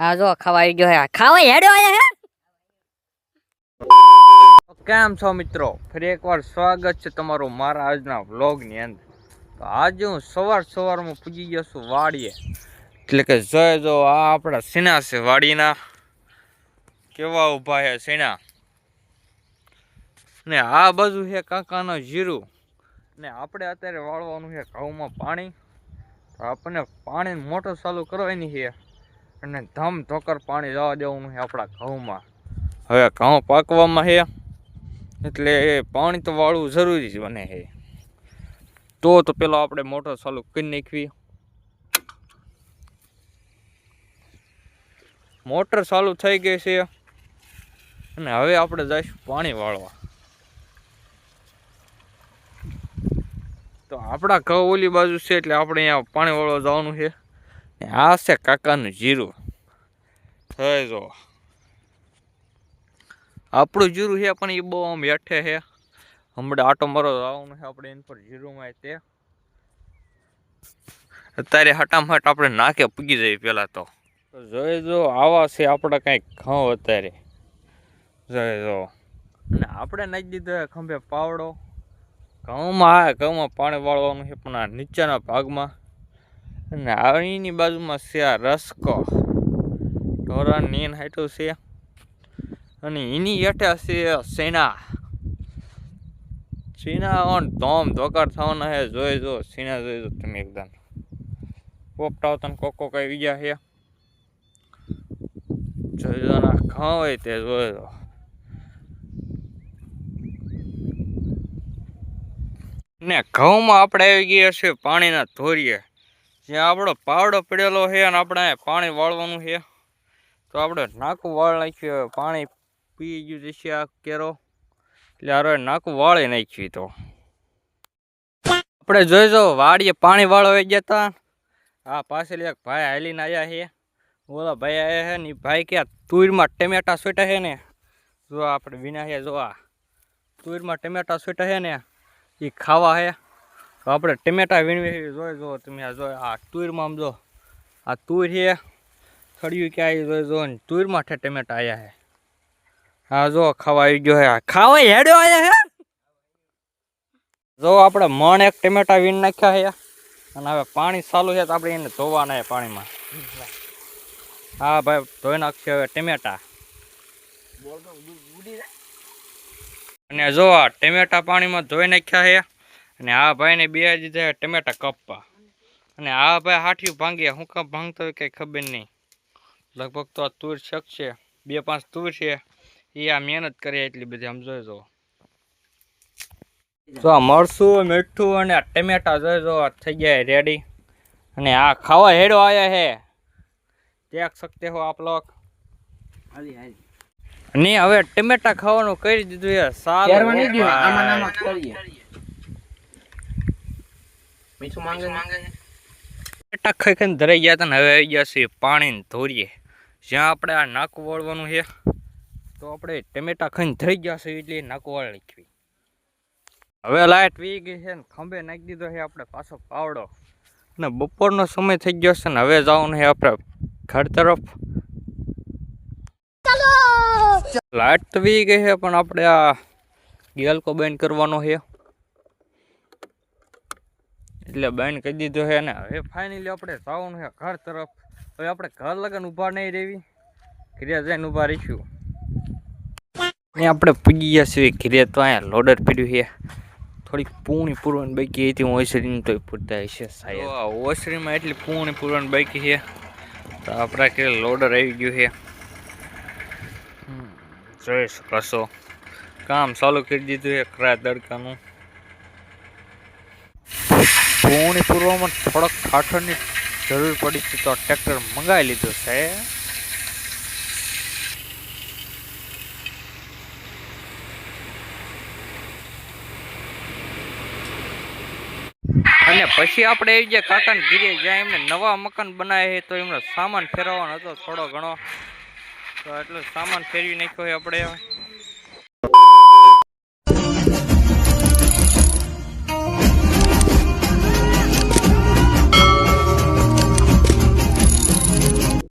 હા, જો ખાવા આવી ગયો હે ખાવા હેડો આયા હે? કેમ છો મિત્રો? ફરી એકવાર સ્વાગત છે તમારું મારા આજના વ્લોગની અંદર. તો આજે હું સવાર સવારમાં પૂજી ગયો છું વાડીએ. એટલે કે જોઈ જો, આ આપણા સીના છે વાડીના. કેવા ઊભા છે સીના? ને આ બાજુ છે કાકાનો જીરું. ને આપણે અત્યારે વાળવાનું છે ઘઉંમાં પાણી. તો આપણને પાણી મોટર ચાલુ કરવાની છે અને ધમ ધોકર પાણી જવા દેવાનું છે આપણા ઘઉંમાં. હવે ઘઉં પાકવામાં છે, એટલે એ પાણી તો વાળવું જરૂરી જ બને છે. તો તો પેલો આપણે મોટર ચાલુ કરી નાખવી. મોટર ચાલુ થઈ ગઈ છે, અને હવે આપણે જઈશું પાણી વાળવા. તો આપણા ઘઉં ઓલી બાજુ છે, એટલે આપણે અહીંયા પાણી વાળવા જવાનું છે. આ છે કાકાનું જીરું થઈ જો આપણું જીરું છે પણ એ બહુ આમ હેઠે છે. હમણાં આટો મારો આવવાનું છે આપણે એની પર જીરુંમાં તે. અત્યારે હટામહટ આપણે નાકે પૂગી જઈએ પહેલાં તો. તો જોઈ જો, આવા છે આપણા કંઈક ઘઉં અત્યારે. જોઈ જો. અને આપણે નાખી દીધો ખંભે પાવડો. ઘઉંમાં હા ઘઉંમાં પાણી વાળવાનું છે પણ આ નીચેના ભાગમાં. અને અહીંની બાજુમાં છે આ રસકો. ઢોરણ નીન હાઈટું છે. અને એની હેઠે છે સેના સીના ઓન ધોમ ધોકાર થવાના હે જોઈ જો સીના જોઈ જો તમે એકદમ. પોપટાવ તને કોકો કઈ બીજા છે. જોઈ જો ના હોય તે જોઈ જો. ને ઘઉંમાં આપણે આવી ગયા છે પાણીના ધોરીએ. જ્યાં આપણો પાવડો પડેલો છે અને આપણે પાણી વાળવાનું છે. તો આપણે નાકું વાળ નાખ્યું પાણી પી ગયું જશે આ કેરો. એટલે હારો નાકું વાળી નાખ્યું તો. આપણે જોઈ જો, વાડીએ પાણી વાળવા ગયા હતા આ પાછળ એક ભાઈ હાલીને આવ્યા છે. ઓલા ભાઈ આવ્યા છે ને ભાઈ ક્યાં તુરમાં ટમેટા સ્વેટા છે ને. જો આપણે વિના છે, જો આ તુરમાં ટમેટા સ્વેટા છે ને એ ખાવા છે. તો આપણે ટમેટા વીણવી જોઈ, જો તમે આ જો આ તુરમાં આમ જો, આ તુર છે. સળિયું ક્યાં આવી જોઈ, જો, ને તુરમાં છે ટમેટા આવ્યા છે. હા જો ખાવા આવી ગયો હે ખાવા હેડ્યો આયા હે જો આપણે મણ એક ટમેટા વીણ નાખ્યા છે. અને હવે પાણી ચાલુ છે તો આપણે એને ધોવાના છે પાણીમાં. હા, ભાઈ, ધોઈ નાખશે હવે ટમેટા. અને જો આ ટમેટા પાણીમાં ધોઈ નાખ્યા છે. અને આ ભાઈને બે દીધા ટમેટા કપવા. અને આ ભાઈ હાઠિયું ભાંગ્યા હું કામ ભાંગતો હોય કંઈ ખબર નહીં. લગભગ તો આ તુર શકશે બે પાંચ તુર છે એ આ મહેનત કરી એટલી બધી આમ જોઈ જો જો આ મરસું મીઠું અને આ ટમેટા જોઈ જો આ થઈ ગયા રેડી અને આ ખાવા હેડો આવ્યા હે. દેખ શકતે હો આપ લોક. ને હવે ટમેટા ખાવાનું કરી દીધું છે સારું ટમેટા ખાઈ ખાઈને ધરાઈ ગયા હતા ને હવે આવી ગયા છે પાણીને ધોરીએ. જ્યાં આપણે આ નાકું વાળવાનું છે તો આપણે ટમેટા ખાઈને ધરાઈ ગયા છે એટલે નાકું વાળ નાખવી હવે લાઇટ વી ગઈ છે ને ખંભે નાખી દીધો છે આપણે પાછો પાવડો. અને બપોરનો સમય થઈ ગયો છે ને હવે જવાનું છે આપણે ઘર તરફ. લાઈટ તો વી ગઈ છે પણ આપણે આ ગેલકો બેન કરવાનો છે. એટલે બંધ કરી દીધો છે અને હવે ફાઇનલી આપણે જવાનું છે ઘર તરફ. હવે આપણે ઘર લગન ઊભા નહીં રહેવી. ઘરે જઈને ઊભા રહીશું. ને આપણે પૂગી ગયા છીએ ઘરે તો અહીંયા લોડર પીડ્યું છે. થોડીક પૂણી પૂરવાની બાકી હતી, ઓસરીની તો પૂરતા હશે સાહેબ. ઓસરીમાં એટલી પૂણી પૂરવાની બાકી છે. તો આપણા ઘરે લોડર આવી ગયું છે. જોઈ શકો કામ ચાલુ કરી દીધું છે, ખરા તડકાનું. પૂણી પૂર્વમાં થોડોક ખાઠણની જરૂર પડી છે તો ટ્રેક્ટર મંગાવી લીધું છે. અને પછી આપણે એ જે કાકાને ગીરે જ્યાં એમને નવા મકાન બનાવ્યા છે, તો એમનો સામાન ફેરવવાનો હતો થોડો ઘણો. તો એટલો સામાન ફેરવી નાખ્યો છે આપણે.